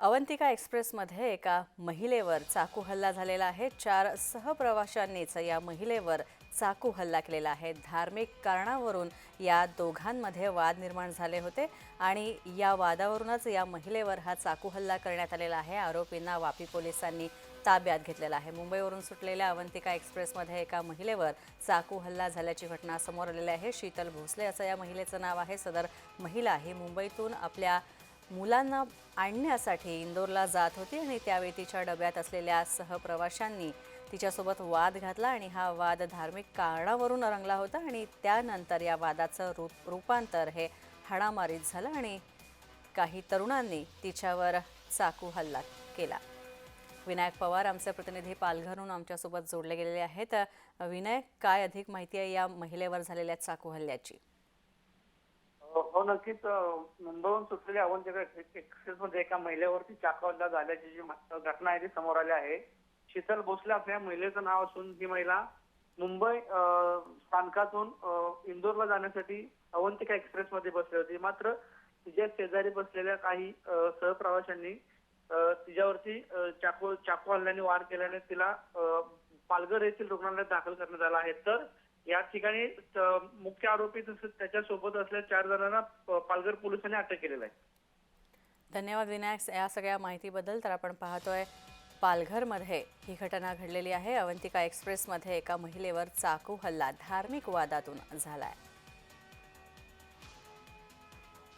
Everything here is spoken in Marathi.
अवंतिका एक्सप्रेसमध्ये एका महिलेवर चाकू हल्ला झालेला आहे. चार सहप्रवाशांनीच या महिलेवर चाकू हल्ला केलेला आहे. धार्मिक कारणावरून या दोघांमध्ये वाद निर्माण झाले होते आणि या वादावरूनच या महिलेवर हा चाकू हल्ला करण्यात आलेला आहे. आरोपींना वापी पोलिसांनी ताब्यात घेतलेला आहे. मुंबईवरून सुटलेल्या अवंतिका एक्सप्रेसमध्ये एका महिलेवर चाकू हल्ला झाल्याची घटना समोर आलेली आहे. शीतल भोसले असं या महिलेचं नाव आहे. सदर महिला ही मुंबईतून आपल्या मुलांना आणण्यासाठी इंदोरला जात होती आणि त्यावेळी तिच्या डब्यात असलेल्या सहप्रवाशांनी तिच्यासोबत वाद घातला आणि हा वाद धार्मिक कारणावरून रंगला होता आणि त्यानंतर या वादाचं रूप रूपांतर हे हाणामारीत झालं आणि काही तरुणांनी तिच्यावर चाकू हल्ला केला. विनायक पवार आमचे प्रतिनिधी पालघरहून आमच्यासोबत जोडले गेलेले आहेत. विनायक काय अधिक माहिती आहे या महिलेवर झालेल्या चाकू हल्ल्याची? हो नक्कीच मुंबईहून सुटलेल्या अवंतिका एक्सप्रेसमध्ये एका महिलेवरती चाकू झाल्याची जी घटना आहे ती समोर आली आहे. शीतल भोसले आपल्या महिलेचं नाव असून ही महिला मुंबई अं, स्थानकातून इंदोरला जाण्यासाठी अवंतिका एक्सप्रेस मध्ये बसली होती. मात्र तिच्या शेजारी बसलेल्या काही सहप्रवाशांनी तिच्यावरती चाकू चाकू हल्ल्याने वार केल्याने तिला पालघर येथील रुग्णालयात दाखल करण्यात आला आहे. तर या ठिकाणी मुख्य आरोपी तसंच त्याच्या सोबत असलेल्या चार जणांना पालघर पोलिसांनी अटक केलेलं आहे. धन्यवाद विनायक या सगळ्या माहितीबद्दल. तर आपण पाहतोय पालघरमध्ये ही घटना घडलेली आहे. अवंतिका एक्सप्रेसमध्ये एका महिलेवर चाकू हल्ला. धार्मिक वादातून झालाय.